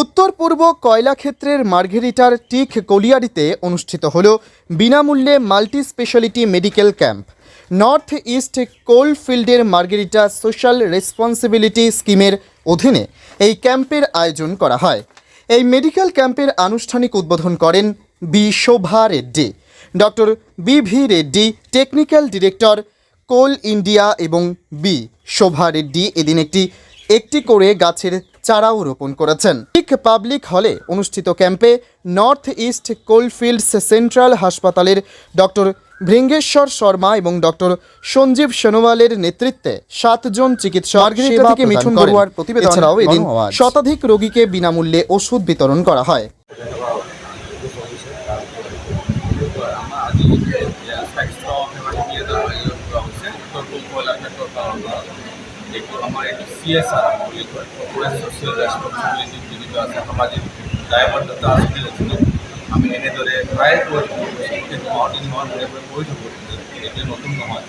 উত্তর পূর্ব কয়লাক্ষেত্রের মার্ঘেরিটার টিক কলিয়ারিতে অনুষ্ঠিত হল বিনামূল্যে multi speciality medical camp. North east কোলফিল্ডের Margherita social responsibility স্কিমের অধীনে এই ক্যাম্পের আয়োজন করা হয়। এই মেডিকেল ক্যাম্পের আনুষ্ঠানিক উদ্বোধন করেন B Shobha Reddy. Doctor B V Reddy, technical director Coal India এবং বি শোভা রেড্ডি এদিন একটি একটি করে গাছের চারাও রোপণ করেছেন। ঠিক পাবলিক হলে অনুষ্ঠিত ক্যাম্পে নর্থ ইস্ট কোলফিল্ডস সেন্ট্রাল হাসপাতালের ডক্টর ভৃঙ্গেশ্বর শর্মা এবং ডক্টর সঞ্জীব সোনোয়ালের নেতৃত্বে সাতজন চিকিৎসক থেকে মিঠুন বড়ুয়ার প্রতিবেদন এছাড়াও এদিন শতাধিক রোগীকে বিনামূল্যে ওষুধ বিতরণ করা হয় আমাৰ আজি স্বাস্থ্য সেৱা শিবিৰ এটা আয়োজন কৰা হৈছে উত্তৰ পূব কয়লা ক্ষেত্ৰৰ কাৰণে আমাৰ এইটো চি এছ আৰ বুলি কয় কৰ্পৰেট ছ'চিয়েল ৰেচপনচিবিলিটি জড়িত আছে সামাজিক দায়বদ্ধতা আঁচনি অধীনত আমি এনেদৰে প্ৰায় কিন্তু মাহ তিনি মাহৰ মূৰে মূৰে থাকোঁ এইটো নতুন নহয়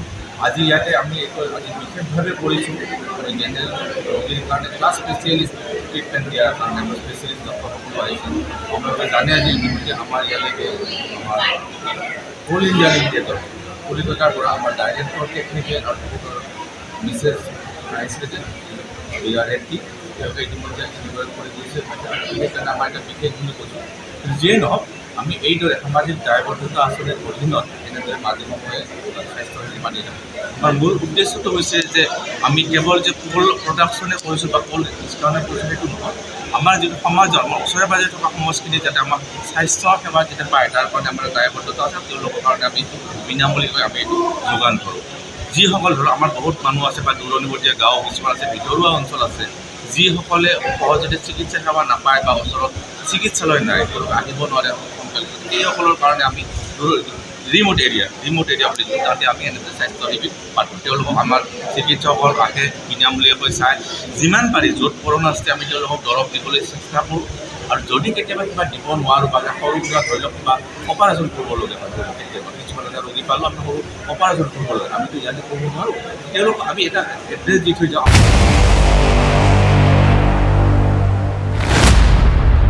আজি ইয়াতে আমি আজি বিশেষভাৱে কৰিছোঁ জেনেৰেল ৰোগীৰ কাৰণে ক্লাছ স্পেচিয়েলিষ্ট ট্ৰিটমেণ্ট দিয়াৰ কাৰণে আমাৰ স্পেচিয়েলিষ্ট ডক্টৰসকলো আহিছে আপোনালোকে জানে আজি ইতিমধ্যে আমাৰ ইয়ালৈকে আমাৰ অল ইণ্ডিয়া লিমিটেডৰ কলিকতাৰ পৰা আমাৰ ডাইৰেক্টৰ টেকনিকেল মিছেছ আহিছিলে বিয়াৰ ৰেড্ডি তেওঁলোকে ইতিমধ্যে নিৰ্বাচন কৰি গৈছে সেইকাৰণে আমাৰ এটা বিশেষ কৈছোঁ কিন্তু যিয়েই নহওক আমি এইদৰে সামাজিক দায়বদ্ধতা আঁচনিৰ অধীনত এনেদৰে মাজে সময়ে স্বাস্থ্যসেৱা মানি থাকোঁ আমাৰ মূল উদ্দেশ্যটো হৈছে যে আমি কেৱল যে কল প্ৰডাকশ্যনে কৰিছোঁ বা কল ডিছকাউণ্টে কৰিছোঁ সেইটো নহয় আমাৰ যিটো সমাজৰ আমাৰ ওচৰে পাজৰে থকা সমাজখিনি যাতে আমাক স্বাস্থ্য সেৱা যাতে পায়, তাৰ কাৰণে আমাৰ দায়বদ্ধতা আছে, তেওঁলোকৰ কাৰণে আমি বিনামূলীয়াকৈ আমি এইটো যোগান ধৰোঁ। যিসকল ধৰক, আমাৰ বহুত মানুহ আছে বা দূৰণিবতীয়া গাঁও, কিছুমান আছে, ভিতৰুৱা অঞ্চল আছে, যিসকলে সহজতে চিকিৎসা সেৱা নাপায় বা ওচৰত চিকিৎসালয় নাই আহিব নোৱাৰে সেইসকলৰ কাৰণে আমি ৰিম'ট এৰিয়া ৰিম'ট এৰিয়া বুলি তাতে আমি এনেকৈ স্বাস্থ্য শিবিৰ পাতোঁ। তেওঁলোকক আমাৰ চিকিৎসকল আহে, বিনামূলীয়াকৈ চায় যিমান পাৰি য'ত কৰোণা আছে, আমি তেওঁলোকক দৰৱ দিবলৈ চেষ্টা কৰোঁ। আৰু যদি কেতিয়াবা কিবা দিব নোৱাৰোঁ বা সৰু সুৰা ধৰি লওক কিবা অপাৰেশ্যন কৰিবলগীয়া হয় কেতিয়াবা কিছুমান এটা ৰোগী পালোঁ আমি সৰু অপাৰেশ্যন কৰিব আমিতো ইয়াতে কৰিব নোৱাৰোঁ। তেওঁলোকক আমি এটা এড্ৰেছ দি থৈ যাওঁ।